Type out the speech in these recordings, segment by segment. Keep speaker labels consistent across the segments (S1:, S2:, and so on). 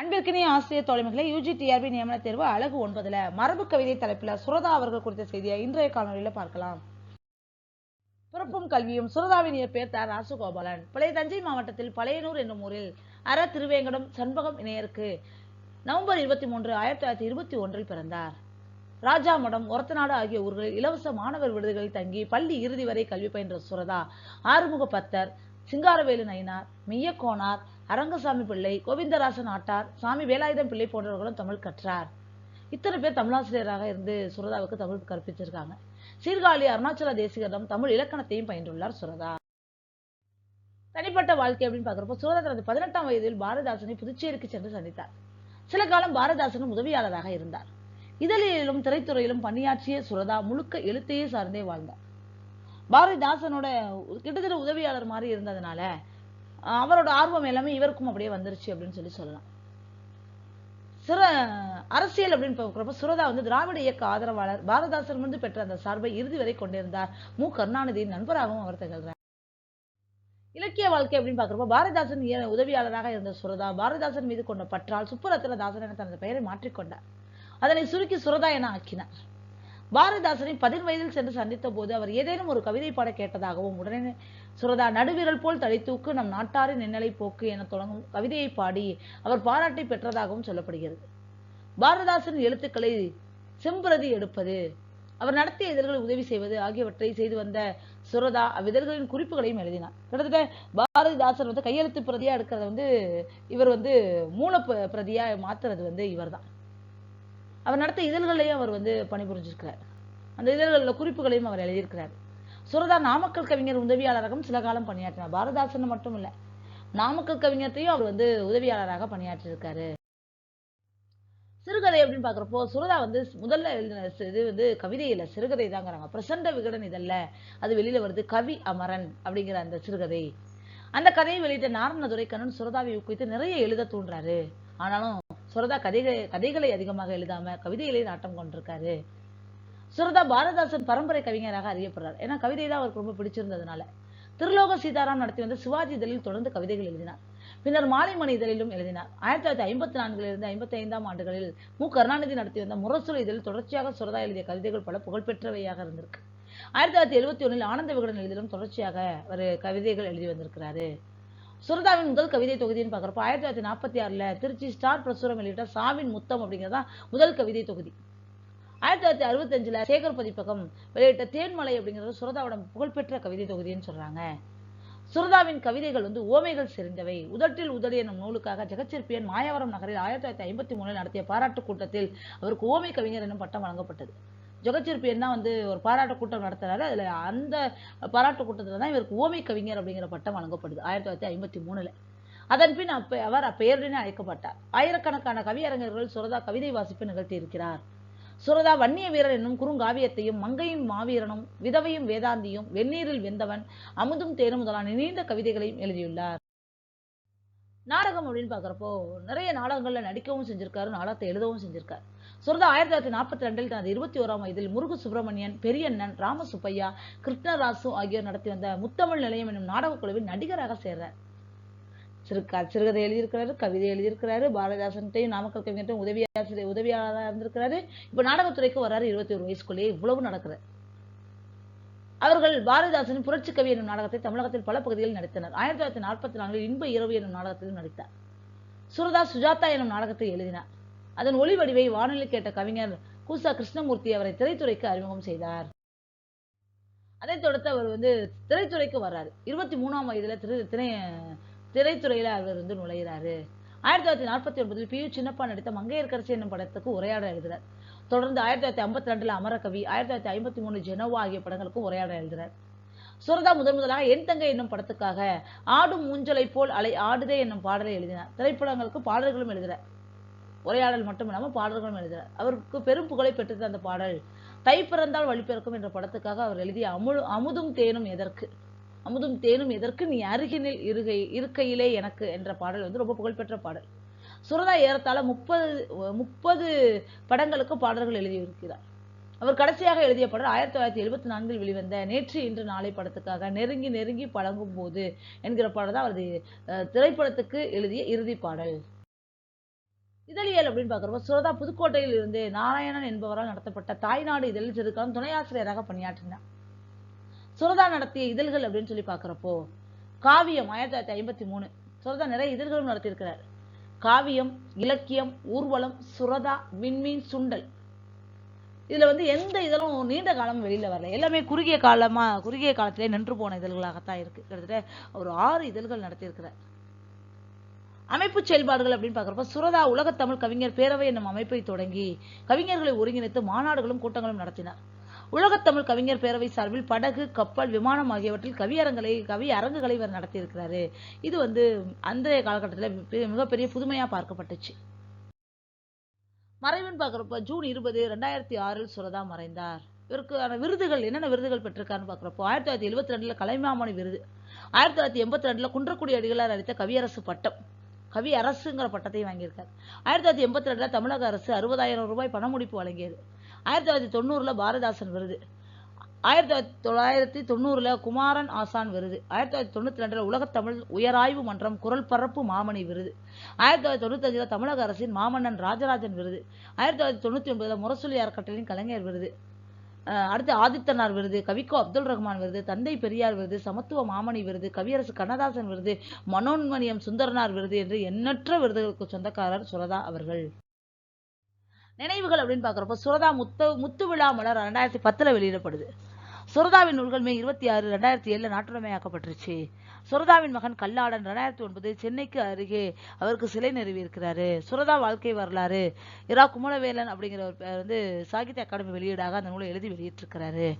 S1: அன்பிற்கினிய ஆசிரியர் தோழமைகளை UG TRP நியமன தேர்வு அழகு ஒன்பதுல. மரபு கவிதை தலைப்பில் சுரதா அவர்கள் குறித்த செய்தியை இன்றைய காணொலியில பார்க்கலாம். பிறப்பும் கல்வியும் சுரதாவின் இயற்பெயர் த. ராசகோபாலன். பழைய தஞ்சை மாவட்டத்தில் பழையனூர் என்னும் ஊரில் அற திருவேங்கடம் சண்பகம் இணையருக்கு நவம்பர் இருபத்தி மூன்று ஆயிரத்தி தொள்ளாயிரத்தி இருபத்தி ஒன்றில் பிறந்தார். ராஜாமடம் ஒரத்தநாடு ஆகிய ஊர்களில் இலவச மாணவர் விடுதிகளில் தங்கி பள்ளி இறுதி வரை கல்வி பயின்ற சுரதா ஆறுமுக பத்தர் சிங்காரவேலு நயினார் மெய்யக்கோனார் அரங்கசாமி பிள்ளை கோவிந்தராசன் ஆட்டார் சாமி வேலாயுதம் பிள்ளை போன்றவர்களும் தமிழ் கற்றார். இத்தனை பேர் தமிழாசிரியராக இருந்து சுரதாவுக்கு தமிழ் கற்பிச்சிருக்காங்க சீர்காழி அருணாச்சல தேசிகரிடம் தமிழ் இலக்கணத்தையும் பயின்றுள்ளார் சுரதா. தனிப்பட்ட வாழ்க்கை அப்படின்னு பார்க்குறப்போ சுரதா தனது பதினெட்டாம் வயதில் பாரதிதாசனை புதுச்சேரிக்கு சென்று சந்தித்தார். சில காலம் பாரதிதாசனும் உதவியாளராக இருந்தார். இதழிலும் திரைத்துறையிலும் பணியாற்றிய சுரதா முழுக்க எழுத்தையே சார்ந்தே வாழ்ந்தார். பாரதிதாசனோட கிட்டத்தட்ட உதவியாளர் மாதிரி இருந்ததுனால அவரோட ஆர்வம் எல்லாமே இவருக்கும் அப்படியே வந்துருச்சு அப்படின்னு சொல்லி சொல்லலாம். சிற அரசியல் அப்படின்னு பார்க்குறப்ப சுரதா வந்து திராவிட இயக்க ஆதரவாளர் பாரதாசன் வந்து பெற்ற அந்த சார்பை இறுதி வரை கொண்டிருந்தார். மு. கருணாநிதியின் நண்பராகவும் அவர் திகழ்கிறார் இலக்கிய வாழ்க்கை அப்படின்னு பார்க்குறப்ப பாரதிதாசன் உதவியாளராக இருந்த சுரதா பாரதிதாசன் மீது கொண்ட பற்றால் சுப்புரத்தின தாசன் என தனது பெயரை மாற்றிக்கொண்டார் அதனை சுருக்கி சுரதா என ஆக்கினார். பாரதிதாசனை பதின் வயதில் சென்று சந்தித்த போது அவர் ஏதேனும் ஒரு கவிதை பாட கேட்டதாகவும் உடனே சுரதா நடுவிரல் போல் தடித்தூக்கு நம் நாட்டாரின் நின்னலை போக்கு என தொடங்கும் கவிதையை பாடி அவர் பாராட்டை பெற்றதாகவும் சொல்லப்படுகிறது. பாரதிதாசன் எழுத்துக்களை செம்பிரதி எடுப்பது அவர் நடத்திய இதழ்களை உதவி செய்வது ஆகியவற்றை செய்து வந்த சுரதா அவ்விதழ்களின் குறிப்புகளையும் எழுதினார். கிட்டத்தட்ட பாரதிதாசன் வந்து கையெழுத்து பிரதியா எடுக்கிறத வந்து இவர் வந்து மூல பிரதியா மாத்துறது வந்து இவர்தான். அவர் நடத்த இதழ்களையும் அவர் வந்து பணிபுரிஞ்சிருக்கிறார். அந்த இதழ்களில் குறிப்புகளையும் அவர் எழுதியிருக்கிறார். சுரதா நாமக்கல் கவிஞர் உதவியாளராகவும் சில காலம் பணியாற்றினார். பாரதாசன் மட்டும் இல்ல. நாமக்கல் கவிஞர்த்தையும் அவர் வந்து உதவியாளராக பணியாற்றியிருக்காரு. சிறுகதை அப்படின்னு பார்க்குறப்போ சுரதா வந்து முதல்ல எழுதின இது வந்து கவிதை இல்ல சிறுகதை தாங்கிறாங்க. பிரசண்ட விகடன் இதல்ல அது வெளியில வருது கவி அமரன் அப்படிங்கிற அந்த சிறுகதை. அந்த கதையை வெளியிட்ட நாரண கண்ணன் சுரதாவை ஊக்குவித்து நிறைய எழுத தூண்டுறாரு. ஆனாலும் சுரதா கதைகளை கதைகளை அதிகமாக எழுதாம கவிதைகளை நாட்டம் கொண்டிருக்காரு. சுரதா பாரதாசன் பரம்பரை கவிஞராக அறியப்படுறார். ஏன்னா கவிதை தான் அவருக்கு ரொம்ப பிடிச்சிருந்ததுனால. திருலோக சீதாராம் நடத்தி வந்த சிவாஜி இதழில் தொடர்ந்து கவிதைகள் எழுதினார். பின்னர் மாலைமணி இதழிலும் எழுதினார். ஆயிரத்தி தொள்ளாயிரத்தி ஐம்பத்தி நான்கிலிருந்து ஐம்பத்தி ஐந்தாம் ஆண்டுகளில் மு. கருணாநிதி நடத்தி வந்த முரசொலி இதழில் தொடர்ச்சியாக சுரதா எழுதிய கவிதைகள் பல புகழ்பெற்றவையாக இருந்திருக்கு. ஆயிரத்தி தொள்ளாயிரத்தி எழுபத்தி ஒன்றில் ஆனந்த விகடன் எழுதிலும் தொடர்ச்சியாக அவர் கவிதைகள் எழுதி வந்திருக்கிறாரு. சுரதாவின் முதல் கவிதை தொகுதின்னு பார்க்குறப்போ ஆயிரத்தி தொள்ளாயிரத்தி நாற்பத்தி ஆறுல திருச்சி ஸ்டார் பிரசுரம் வெளியிட்ட சாவின் முத்தம் அப்படிங்கிறதான் முதல் கவிதை தொகுதி. ஆயிரத்தி தொள்ளாயிரத்தி அறுபத்தஞ்சுல சேகர் பதிப்பகம் வெளியிட்ட தேன்மலை அப்படிங்கிறது சுரதாவோட புகழ்பெற்ற கவிதை தொகுதின்னு சொல்றாங்க. சுரதாவின் கவிதைகள் வந்து ஓமைகள் செறிந்தவை. உதட்டில் உதடி எனும் நூலுக்காக ஜெகச்சிற்பியன் மாயவரம் நகரில் ஆயிரத்தி தொள்ளாயிரத்தி ஐம்பத்தி மூணில் நடத்திய பாராட்டு கூட்டத்தில் அவருக்கு ஓமை கவிஞர் என்னும் பட்டம் வழங்கப்பட்டது. ஜெகச்சிற்பியன் தான் வந்து ஒரு பாராட்டு கூட்டம் நடத்துறாரு. அதுல அந்த பாராட்டு கூட்டத்தில் தான் இவருக்கு ஓமை கவிஞர் அப்படிங்கிற பட்டம் வழங்கப்படுது ஆயிரத்தி தொள்ளாயிரத்தி ஐம்பத்தி மூணுல. அதன் பின் அப்ப அவர் அப்பெயருடனே அழைக்கப்பட்டார். ஆயிரக்கணக்கான கவியரங்கர்கள் சுரதா கவிதை வாசிப்பு நிகழ்த்தி இருக்கிறார். சுரதா வன்னிய வீரர் என்னும் குறுங்காவியத்தையும் மங்கையும் மாவீரனும் விதவையும் வேதாந்தியும் வெந்நீரில் வெந்தவன் அமுதும் தேனும் முதலான நீண்ட கவிதைகளையும் எழுதியுள்ளார். நாடகம் அப்படின்னு பார்க்குறப்போ நிறைய நாடகங்களில் நடிக்கவும் செஞ்சிருக்காரு நாடகத்தை எழுதவும் செஞ்சிருக்கார். சுரதா ஆயிரத்தி தொள்ளாயிரத்தி நாற்பத்தி ரெண்டில் தனது இருபத்தி ஓராம் வயதில் முருகு சுப்பிரமணியன் பெரியண்ணன் ராமசுப்பையா கிருஷ்ணராசு ஆகியோர் நடத்தி வந்த முத்தமிழ் நிலையம் என்னும் நாடகக் குழுவில் நடிகராக சேர்றார். சிறு க- சிறுகதை எழுதியிருக்கிறாரு கவிதை எழுதியிருக்கிறாரு பாரதிதாசன்ட்டையும் நாமக்கல் கவிஞர்ட்டையும் உதவி ஆசிரியர் உதவியாளராக இருந்திருக்கிறாரு. இப்ப நாடகத்துறைக்கு வர்றாரு இருபத்தி ஒரு வயசுக்குள்ளேயே இவ்வளவு நடக்குது. அவர்கள் பாரதிதாசன் புரட்சி கவி என்னும் நாடகத்தை தமிழகத்தில் பல பகுதிகளில் நடித்தனர். ஆயிரத்தி தொள்ளாயிரத்தி நாற்பத்தி நான்கில் இன்ப இரவு என்னும் நாடகத்திலும் நடித்தார். சுரதா சுஜாதா என்னும் நாடகத்தை எழுதினார். அதன் ஒளி வடிவை வானொலி கேட்ட கவிஞர் கூசா கிருஷ்ணமூர்த்தி அவரை திரைத்துறைக்கு அறிமுகம் செய்தார். அதைத் தொடர்ந்து அவர் வந்து திரைத்துறைக்கு வர்றாரு. இருபத்தி மூணாம் வயதுல திரு திரை திரைத்துறையில் அவர் வந்து நுழைகிறாரு ஆயிரத்தி தொள்ளாயிரத்தி நாற்பத்தி ஒன்பதில் பி யு சின்னப்பா நடித்த மங்கையர்கரசி என்னும் படத்துக்கு உரையாடல் எழுதுகிறார் தொடர்ந்து ஆயிரத்தி தொள்ளாயிரத்தி ஐம்பத்தி ரெண்டில் அமரகவி ஆயிரத்தி தொள்ளாயிரத்தி ஐம்பத்தி மூணு ஜெனோவா ஆகிய படங்களுக்கும் உரையாடல் எழுதுகிறார் சுரதா முதன் முதலாக என் தங்கை என்னும் படத்துக்காக ஆடும் மூஞ்சலை போல் அலை ஆடுதே என்னும் பாடலை எழுதினார். திரைப்படங்களுக்கு பாடல்களும் எழுதுறார் உரையாடல் மட்டும் இல்லாமல் பாடல்களும் எழுதுகிறார் அவருக்கு பெரும் புகழை பெற்றது அந்த பாடல் தை பிறந்தால் வழிபிறக்கும் என்ற படத்துக்காக அவர் எழுதிய அமுழு அமுதும் தேனும் எதற்கு? அமுதும் தேனும் எதற்கு நீ அருகினில் இருகை இருக்கையிலே எனக்கு என்ற பாடல் வந்து ரொம்ப புகழ்பெற்ற பாடல். சுரதா ஏறத்தாழ முப்பது முப்பது படங்களுக்கு பாடல்கள் எழுதியிருக்கிறார். அவர் கடைசியாக எழுதிய படம் ஆயிரத்தி தொள்ளாயிரத்தி எழுபத்தி நான்கில் வெளிவந்த நேற்று இன்று நாளை படத்துக்காக நெருங்கி நெருங்கி பழங்கும் போது என்கிற பாடல் தான் அவரது திரைப்படத்துக்கு எழுதிய இறுதி பாடல். இதழியல் அப்படின்னு பார்க்குறப்ப சுரதா புதுக்கோட்டையில் இருந்து நாராயணன் என்பவரால் நடத்தப்பட்ட தாய்நாடு இதழில் சிறுகாலம் துணை ஆசிரியராக பணியாற்றினார். சுரதா நடத்திய இதழ்கள் அப்படின்னு சொல்லி பார்க்குறப்போ காவியம் ஆயிரத்தி தொள்ளாயிரத்தி ஐம்பத்தி மூணு. சுரதா நிறைய இதழ்களும் நடத்தியிருக்கிறார். காவியம் இலக்கியம் ஊர்வலம் சுரதா விண்மீன் சுண்டல். இதுல வந்து எந்த இதழும் நீண்ட காலம் வெளியில வரல. எல்லாமே குறுகிய காலமா குறுகிய காலத்திலே நின்று போன இதழ்களாகத்தான் இருக்கு. கிட்டத்தட்ட ஒரு ஆறு இதழ்கள் நடத்தியிருக்கிறார். அமைப்பு செயல்பாடுகள் அப்படின்னு பார்க்குறப்ப சுரதா உலகத் தமிழ் கவிஞர் பேரவை என்னும் அமைப்பை தொடங்கி கவிஞர்களை ஒருங்கிணைத்து மாநாடுகளும் கூட்டங்களும் நடத்தினார். உலகத் தமிழ் கவிஞர் பேரவை சார்பில் படகு கப்பல் விமானம் ஆகியவற்றில் கவியரங்களை கவி அரங்குகளை இவர் நடத்தியிருக்கிறாரு. இது வந்து அன்றைய காலகட்டத்தில் மிகப்பெரிய புதுமையா பார்க்கப்பட்டுச்சு. மறைவின் பார்க்குறப்ப ஜூன் இருபது ரெண்டாயிரத்தி ஆறில் சுரதா மறைந்தார். இவருக்கான விருதுகள் என்னென்ன விருதுகள் பெற்றிருக்காருன்னு பார்க்குறப்போ ஆயிரத்தி தொள்ளாயிரத்தி எழுபத்தி ரெண்டுல கலைமாமணி விருது ஆயிரத்தி தொள்ளாயிரத்தி எண்பத்தி ரெண்டுல குன்றக்குடி அடிகளார் அளித்த கவியரசு பட்டம் கவி அரசுங்கிற பட்டத்தையும் வாங்கியிருக்கார். ஆயிரத்தி தொள்ளாயிரத்தி எண்பத்தி ரெண்டுல தமிழக அரசு அறுபதாயிரம் ரூபாய் பணமுடிப்பு வழங்கியது. ஆயிரத்தி தொள்ளாயிரத்தி தொண்ணூறுல பாரதாசன் விருது. ஆயிரத்தி தொள்ளாயிரத்தி தொள்ளாயிரத்தி குமாரன் ஆசான் விருது. ஆயிரத்தி தொள்ளாயிரத்தி தொண்ணூற்றி ரெண்டில் உலகத் உலகத்தமிழ் உயராய்வு மன்றம் குரல் பரப்பு மாமணி விருது. ஆயிரத்தி தொள்ளாயிரத்தி தொண்ணூத்தஞ்சில் தமிழக அரசின் மாமன்னன் ராஜராஜன் விருது. ஆயிரத்தி தொள்ளாயிரத்தி தொண்ணூற்றி ஒன்பதுல முரசொலி அறக்கட்டளையின் கலைஞர் விருது. அடுத்து ஆதித்தனார் விருது. கவிக்கோ அப்துல் ரஹ்மான் விருது. தந்தை பெரியார் விருது. சமத்துவ மாமணி விருது. கவியரசு கண்ணதாசன் விருது. மனோன்மணியம் சுந்தரனார் விருது என்று எண்ணற்ற விருதுகளுக்கு சொந்தக்காரர் சுரதா அவர்கள். நினைவுகள் அப்படின்னு பார்க்குறப்போ சுரதா முத்து முத்து விழா மலர் ரெண்டாயிரத்தி பத்தில் வெளியிடப்படுது. சுரதாவின் நூல்கள் மே இருபத்தி ஆறு ரெண்டாயிரத்தி ஏழில் நாட்டுடைமையாக்கப்பட்டுருச்சு. சுரதாவின் மகன் கல்லாடன் ரெண்டாயிரத்தி ஒன்பது சென்னைக்கு அருகே அவருக்கு சிலை நிறுவி இருக்கிறாரு சுரதா வாழ்க்கை வரலாறு. இரா குமரவேலன் அப்படிங்கிற ஒரு பேர் வந்து சாகித்ய அகாடமி வெளியீடாக அந்த நூலை எழுதி வெளியிட்டிருக்கிறாரு.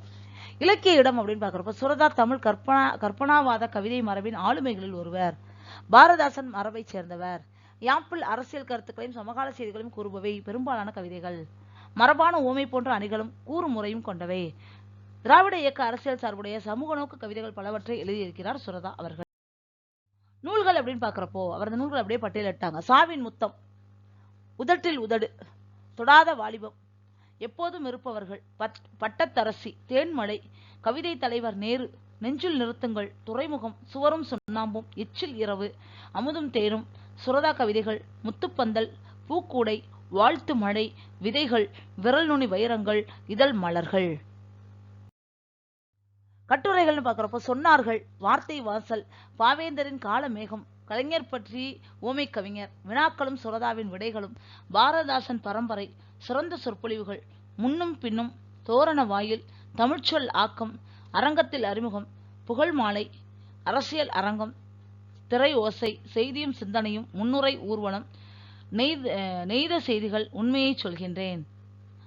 S1: இலக்கிய இடம் அப்படின்னு பார்க்குறப்ப சுரதா தமிழ் கற்பனா கற்பனாவாத கவிதை மரபின் ஆளுமைகளில் ஒருவர். பாரதாசன் மரபைச் சேர்ந்தவர். யாப்பிள் அரசியல் கருத்துக்களையும் சமகால செய்திகளையும் கூறுபவை பெரும்பாலான கவிதைகள். மரபான ஓமை போன்ற அணிகளும் கூறு முறையும் கொண்டவை. திராவிட இயக்க அரசியல் சார்புடைய சமூக நோக்கு கவிதைகள் பலவற்றை எழுதியிருக்கிறார் சுரதா அவர்கள். நூல்கள் அப்படின்னு பார்க்குறப்போ அவரது நூல்கள் அப்படியே பட்டியலிட்டாங்க சாவின் முத்தம் உதட்டில் உதடு தொடாத வாலிபம் எப்போதும் இருப்பவர்கள் பட் பட்டத்தரசி தேன்மலை கவிதை தலைவர் நேரு நெஞ்சில் நிறுத்துங்கள் துறைமுகம் சுவரும் சுண்ணாம்பும் எச்சில் இரவு அமுதும் தேரும் சுரதா கவிதைகள் முத்துப்பந்தல் பூக்கூடை வாழ்த்து மழை விதைகள் விரல் நுனி வைரங்கள் இதழ் மலர்கள். கட்டுரைகள்னு பார்க்குறப்போ சொன்னார்கள் வார்த்தை வாசல் பாவேந்தரின் காலமேகம் கலைஞர் பற்றி ஓமை கவிஞர் வினாக்களும் சுரதாவின் விடைகளும் பாரதாசன் பரம்பரை சிறந்த சொற்பொழிவுகள் முன்னும் பின்னும் தோரண வாயில் தமிழ்ச்சொல் ஆக்கம் அரங்கத்தில் அறிமுகம் புகழ் மாலை அரசியல் அரங்கம் திரை ஓசை செய்தியும் சிந்தனையும் முன்னுரை ஊர்வலம் நெய்த நெய்த செய்திகள் உண்மையை சொல்கின்றேன்.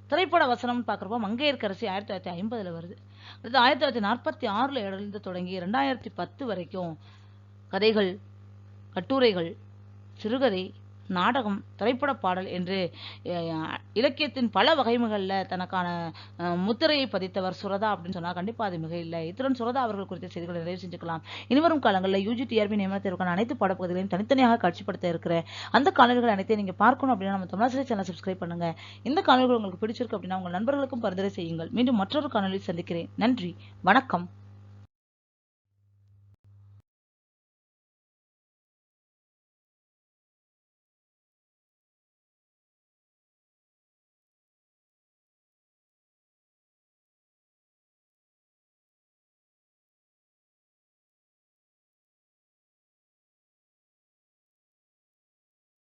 S1: திரைப்பட வசனம் பார்க்குறப்போ மங்கையர்கரசி ஆயிரத்தி தொள்ளாயிரத்தி ஐம்பதுல வருது. அடுத்து ஆயிரத்தி தொள்ளாயிரத்தி நாற்பத்தி ஆறில் இருந்து தொடங்கி ரெண்டாயிரத்தி பத்து வரைக்கும் கதைகள் கட்டுரைகள் சிறுகதை நாடகம் திரைப்பட பாடல் என்று இலக்கியத்தின் பல வகைமைகளில் தனக்கான முத்திரையை பதித்தவர் சுரதா அப்படின்னு சொன்னால் கண்டிப்பா அது மிக இல்லை. இத்துடன் சுரதா அவர்கள் குறித்த செய்திகளை நிறைவு செஞ்சுக்கலாம். இனிவரும் காலங்களில் யூஜி டிஆர்பி நியமனத்திற்கான அனைத்து பாடப்பகுதிகளையும் தனித்தனியாக காட்சிப்படுத்த இருக்கிற அந்த காணொலிகள் அனைத்தையும் நீங்க பார்க்கணும் அப்படின்னா நம்ம தமிழாசிரியர் சேனல் சப்ஸ்கிரைப் பண்ணுங்க. இந்த காணொலிகள் உங்களுக்கு பிடிச்சிருக்கு அப்படின்னா உங்கள் நண்பர்களுக்கும் பரிந்துரை செய்யுங்கள். மீண்டும் மற்றொரு காணொலி சந்திக்கிறேன். நன்றி. வணக்கம்.